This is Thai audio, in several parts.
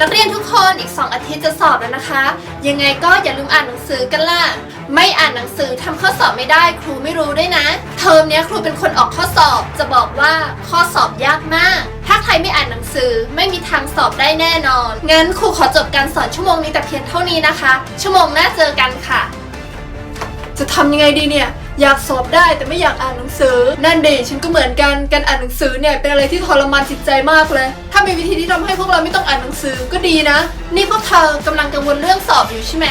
นักเรียนทุกคนอีก 2 อาทิตย์จะสอบแล้วนะคะ ยังไงก็อย่าลืมอ่านหนังสือกันล่ะ ไม่อ่านหนังสือทำข้อสอบไม่ได้ครูไม่รู้ด้วยนะ เทอมนี้ครูเป็นคนออกข้อสอบ จะบอกว่าข้อสอบยากมาก ถ้าใครไม่อ่านหนังสือไม่มีทางสอบได้แน่นอน งั้นครูขอจบการสอนชั่วโมงนี้แต่เพียงเท่านี้นะคะ ชั่วโมงหน้าเจอกันค่ะ จะทำยังไงดีเนี่ย อยากสอบได้แต่ไม่อยากอ่านหนังสือ นั่นดิฉันก็เหมือนกันการอ่านหนังสือเนี่ยเป็นอะไรที่ทรมานจิตใจมากเลย ถ้ามีวิธีที่ทำให้พวกเราไม่ต้องอ่านหนังสือก็ดีนะ นี่พวกเธอกำลังกังวลเรื่องสอบอยู่ใช่ไหม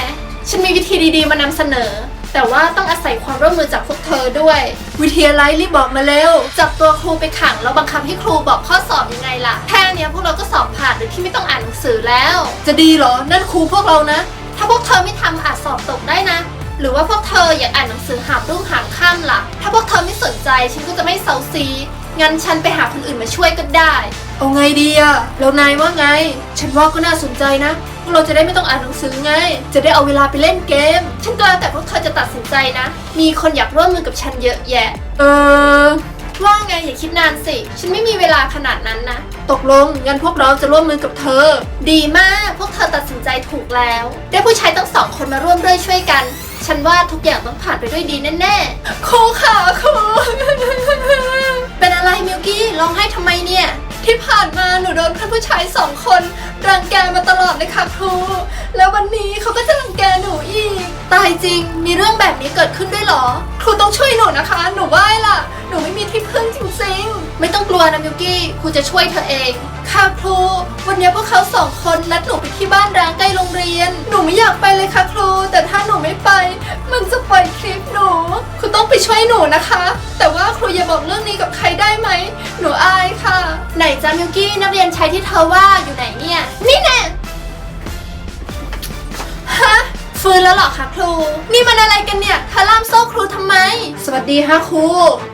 ฉันมีวิธีดีๆมานำเสนอ แต่ว่าต้องอาศัยความร่วมมือจากพวกเธอด้วย วิธีอะไรรีบบอกมาเร็วจับตัวครูไปขังแล้วบังคับให้ครูบอกข้อสอบยังไงล่ะแค่เนี้ยพวกเราก็สอบผ่านโดยที่ไม่ต้องอ่านหนังสือแล้ว จะดีเหรอนั่นครูพวกเรานะ ถ้าพวกเธอไม่ทำอาจสอบตกได้นะ หรือว่าพวกเธออยากอ่านหนังสือหามรุ่งหามค่ำล่ะ ถ้าพวกเธอไม่สนใจฉันก็จะไม่เซาซี งั้นฉันไปหาคนอื่นมาช่วยก็ได้ เอาไงดีอะแล้วนายว่าไง ฉันว่าก็น่าสนใจนะพวกเราจะได้ไม่ต้องอ่านหนังสือไง จะได้เอาเวลาไปเล่นเกม ฉันก็แล้วแต่พวกเธอจะตัดสินใจนะ มีคนอยากร่วมมือกับฉันเยอะแยะ เออ ว่าไงอย่าคิดนานสิ ฉันไม่มีเวลาขนาดนั้นนะ ตกลงงั้นพวกเราจะร่วมมือกับเธอ ดีมาก พวกเธอตัดสินใจถูกแล้ว ได้ผู้ชายตั้งสองคนมาร่วมด้วยช่วยกัน ฉันว่าทุกอย่างต้องผ่านไปด้วยดีแน่ๆครูค่ะครู เป็นอะไรมิวกี้ร้องไห้ทำไมเนี่ย ที่ผ่านมาหนูโดนเพื่อนผู้ชายสองคนรังแกมาตลอดเลยค่ะครู แล้ววันนี้เขาก็จะรังแกหนูอีก ตายจริง มีเรื่องแบบนี้เกิดขึ้นด้วยเหรอ ครูต้องช่วยหนูนะคะ หนูไหว้ล่ะ หนูไม่มีที่พึ่งจริง ไม่ต้องกลัวนะมิวกี้ครูจะช่วยเธอเอง ค่ะครู วันนี้พวกเขาสองคนนัดหนูไปที่บ้านร้างใกล้โรงเรียน หนูไม่อยากไปเลยค่ะครู แต่ถ้าหนูไม่ไป มันจะปล่อยคลิปหนู ครูต้องไปช่วยหนูนะคะ แต่ว่าครูอย่าบอกเรื่องนี้กับใครได้ไหม หนูอายค่ะ ไหนจ้ามิวกี้นักเรียนชายที่เธอว่าอยู่ไหนเนี่ย นี่แน่ ฟื้นแล้วเหรอคะครู นี่มันอะไรกันเนี่ยคาล่ามโซ่ครูทำไม สวัสดีฮะครู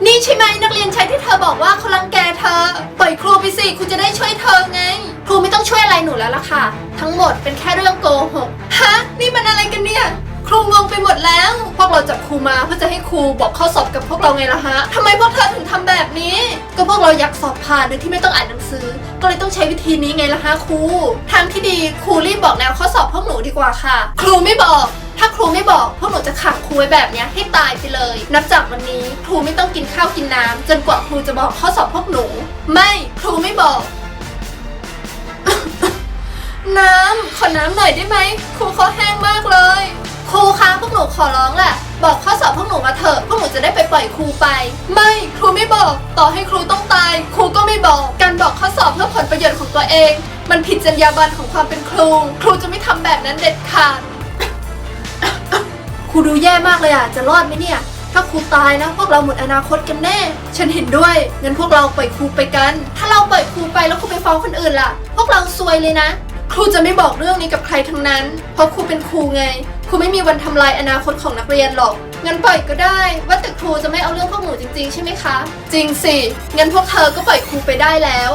นี่ใช่ไหมนักเรียนชายที่เธอบอกว่าเขารังแกเธอ ปล่อยครูไปสิครูจะได้ช่วยเธอไง ครูไม่ต้องช่วยอะไรหนูแล้วล่ะค่ะ ทั้งหมดเป็นแค่เรื่องโกหก ฮะ นี่มันอะไรกันเนี่ย ครูงงไปหมดแล้ว พวกเราจับครูมาเพื่อจะให้ครูบอกข้อสอบกับพวกเราไงล่ะฮะทำไมพวกเธอถึงทำแบบนี้ ก็พวก เราอยากสอบผ่านโดยที่ไม่ต้องอ่านหนังสือ ก็เลยต้องใช้วิธีนี้ไงล่ะฮะครู ทางที่ดีครูรีบบอกแนวข้อสอบพวกหนูดีกว่าค่ะ ครูไม่บอก ถ้าครูไม่บอกพวกหนูจะขังครูไว้แบบเนี้ยให้ตายไปเลย นับจากวันนี้ครูไม่ต้องกินข้าวกินน้ำจนกว่าครูจะบอกข้อสอบพวกหนู ไม่ครูไม่บอก น้ำขอน้ำหน่อยได้ไหมครูคอแห้งมากเลย ครูคะพวกหนูขอร้องแหละบอกข้อสอบพวกหนูมาเถอะพวกหนู จะได้ไปปล่อยครูไป ไม่ครูไม่บอก ต่อให้ครูต้องตาย ครูก็ไม่บอก การบอกข้อสอบเพื่อผลประโยชน์ของตัวเอง มันผิดจรรยาบรรณของความเป็นครู ครูจะไม่ทำแบบนั้นเด็ดขาด ครูดูแย่มากเลยอะ จะรอดไหมเนี่ย ถ้าครูตายนะพวกเราหมดอนาคตกันแน่ ฉันเห็นด้วย งั้นพวกเราปล่อยครูไปกัน ถ้าเราปล่อยครูไปแล้วครูไปฟ้องคนอื่นล่ะ พวกเราซวยเลยนะ ครูจะไม่บอกเรื่องนี้กับใครทั้งนั้น เพราะครูเป็นครูไง รูไม่มีวันทำลายอนาคตของนักเรียนหรอก งั้นปล่อยก็ได้ ว่าแต่ครูจะไม่เอาเรื่องพวกหนูจริงๆ ใช่ไหมคะ จริงสิ งั้นพวกเธอก็ปล่อยครูไปได้แล้ว